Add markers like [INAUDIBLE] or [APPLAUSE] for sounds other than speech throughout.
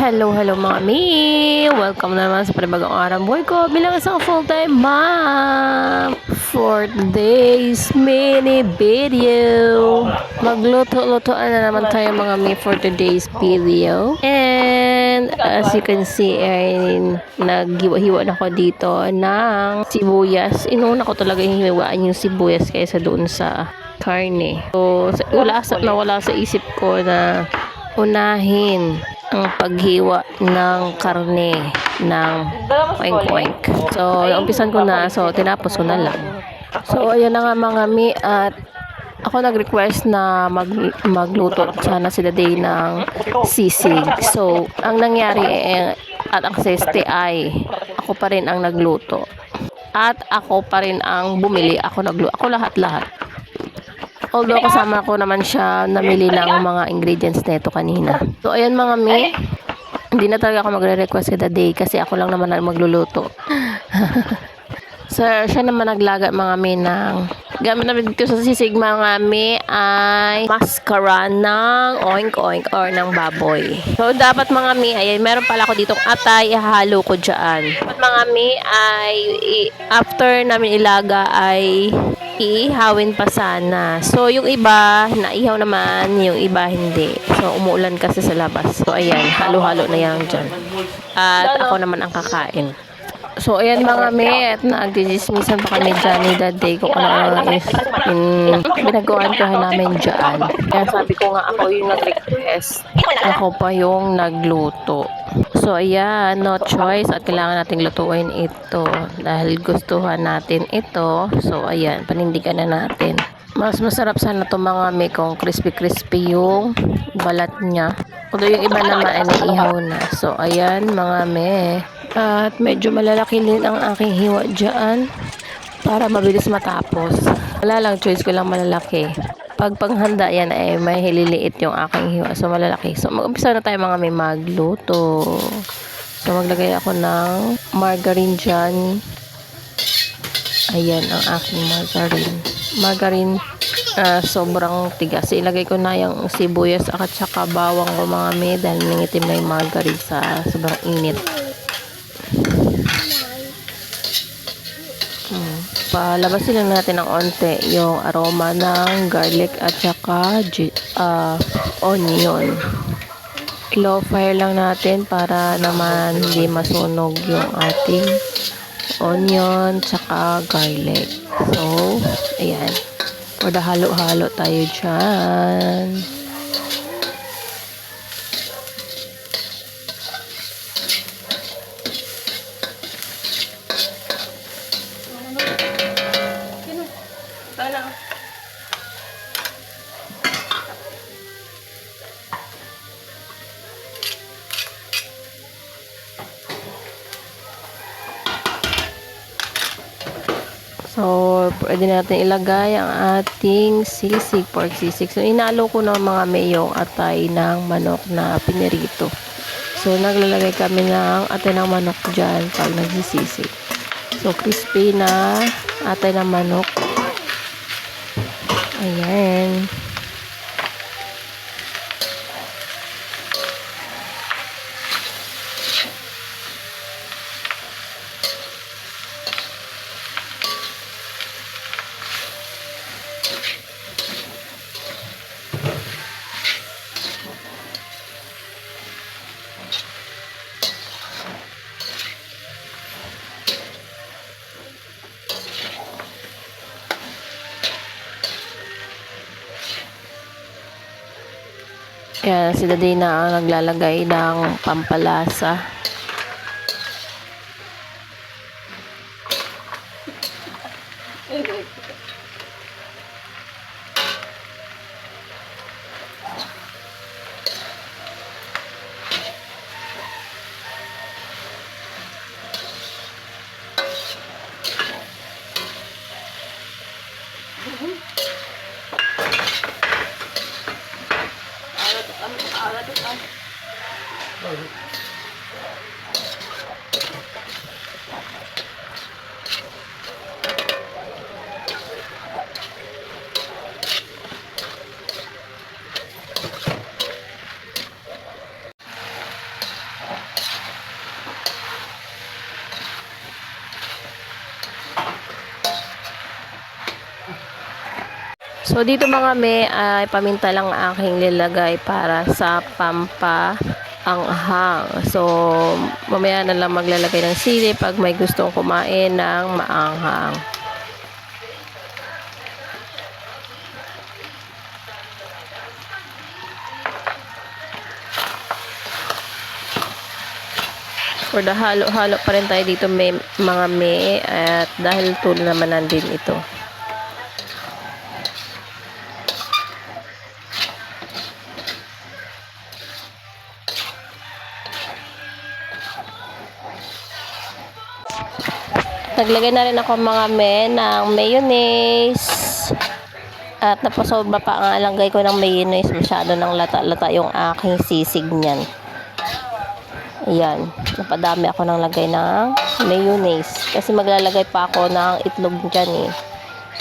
Hello, hello mga mi! Welcome na naman sa panibagong araw buhay ko bilang isang full-time mom for today's mini video. Magluto-lutoan na naman tayo mga mi for today's video. And as you can see, ay naghiwa-hiwa na ako dito ng sibuyas. Inuna ko talaga yung hiwaan yung sibuyas kaysa doon sa karne. So, wala sa, nawala sa isip ko na unahin ang paghiwa ng karne ng oink-oink. So, naumpisan ko na. So, tinapos ko na lang. So, ayan na nga mga mi at ako nag-request na mag, magluto sana sila day ng sisig. So, ang nangyari eh, at ang seste ay ako pa rin ang nagluto. At ako pa rin ang bumili. Ako nagluto. Ako lahat-lahat. Although kasama ko naman siya namili ng mga ingredients nito kanina. So ayan mga mi, hindi na talaga ako magre-request kada day kasi ako lang naman ang magluluto. [LAUGHS] so siya naman naglaga mga mi ng gamit namin dito sa sisig mga mi ay mascara ng oink oink or ng baboy. So dapat mga mi, ayan meron pala ako ditong atay, ihahalo ko dyan. Dapat mga mi ay after namin ilaga ay iihawin pa sana. So, yung iba, naihaw naman, yung iba hindi. So, umuulan kasi sa labas. So, ayan, halo-halo na yan dyan. At ako naman ang kakain. So, ayan mga met, nagdidismissan pa kami dyan ni that day kung ano is in, binagawan ko namin dyan. Kaya sabi ko nga ako yung nag-request. Ako pa yung nagluto. So, ayan, no choice at kailangan nating lutuin ito dahil gustuhan natin ito. So, ayan, panindigan na natin. Mas masarap sana ito mga may kung crispy-crispy yung balat niya. Although yung iba naman ay naihaw na. So, ayan mga me. At medyo malalaki din ang aking hiwa dyan para mabilis matapos. Wala lang, choice ko lang malalaki. Pag panghanda yan ay may hililiit yung aking hiwa. So, malalaki. So, mag-umpisa na tayo mga may magluto. So, maglagay ako ng margarine dyan. Ayan ang aking margarine. Margarine ah, sobrang tigas. Ilagay ko na yung sibuyas at saka bawang ko mga may dahil nangitim na yung margarine sa sobrang init. Palabasin lang natin ng onte yung aroma ng garlic at saka ah, onion. Low fire lang natin para naman hindi masunog yung ating onion tsaka garlic. So, ayan. Para halo-halo tayo dyan. So, pwede natin ilagay ang ating sisig, pork sisig. So, inalo ko ng mga mayong atay ng manok na pinirito. So, naglalagay kami ng atay ng manok dyan pag nagsisisig. So, crispy na atay ng manok. Ayan. Kaya si Daday na ang naglalagay ng pampalasa. [LAUGHS] Ấm, ấm, ấm, ấm. So, dito mga me, ay paminta lang ang aking nilagay para sa pampa ang hang. So, mamaya na lang maglalagay ng sili pag may gustong kumain ng maanghang. For the halo-halo pa rin tayo dito may mga me at dahil tulo naman nandin ito. Naglagay na rin ako mga me ng mayonnaise. At napasobra pa ang alangay ko ng mayonnaise. Masyado ng lata-lata yung aking sisig niyan. Ayan. Napadami ako ng lagay ng mayonnaise. Kasi maglalagay pa ako ng itlog dyan eh.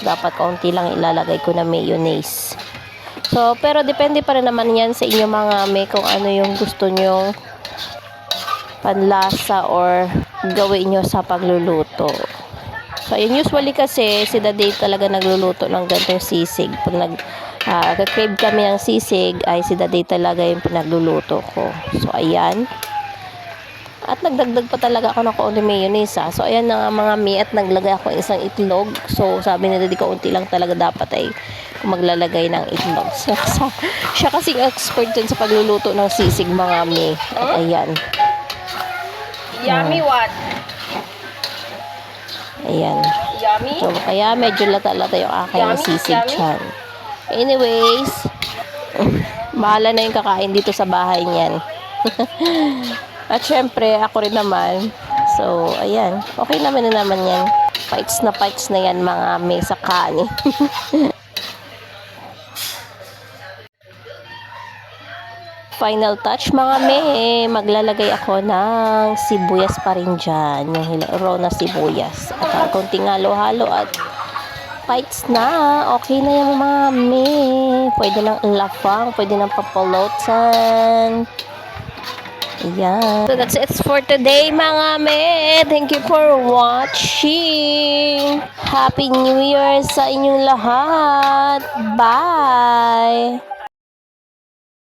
Dapat kaunti lang ilalagay ko na mayonnaise. So, pero depende pa rin naman yan sa inyo mga may kung ano yung gusto nyong panlasa or gawin nyo sa pagluluto. So, ayun, usually kasi si Daday talaga nagluluto ng gantong sisig. Pag nag ah, crave kami ng sisig, ay si Daday talaga yung pinagluluto ko. So, ayan. At nagdagdag pa talaga ako ng kaunti mayonnaise ha. So, ayan na nga mga mi at naglagay ako ng isang itlog. So, sabi ni Daddy, kaunti lang talaga dapat ay maglalagay ng itlog. [LAUGHS] So, sa, siya kasing expert dyan sa pagluluto ng sisig mga mi. At ayan. Yummy what? Ayan. Yummy? So, kaya medyo lata-lata yung aking Yummy, sisig chan. Anyways, [LAUGHS] bahala na yung kakain dito sa bahay niyan. [LAUGHS] At syempre, ako rin naman. So, ayan. Okay naman na naman yan. Fights na fights na yan mga may sa [LAUGHS] Final touch mga me, maglalagay ako ng sibuyas pa rin dyan. Yung raw na sibuyas. At uh, konting halo-halo at fights na. Okay na yung mga me. Pwede ng lafang, pwede ng papalotan. Ayan. So that's it for today mga me. Thank you for watching. Happy New Year sa inyong lahat. Bye!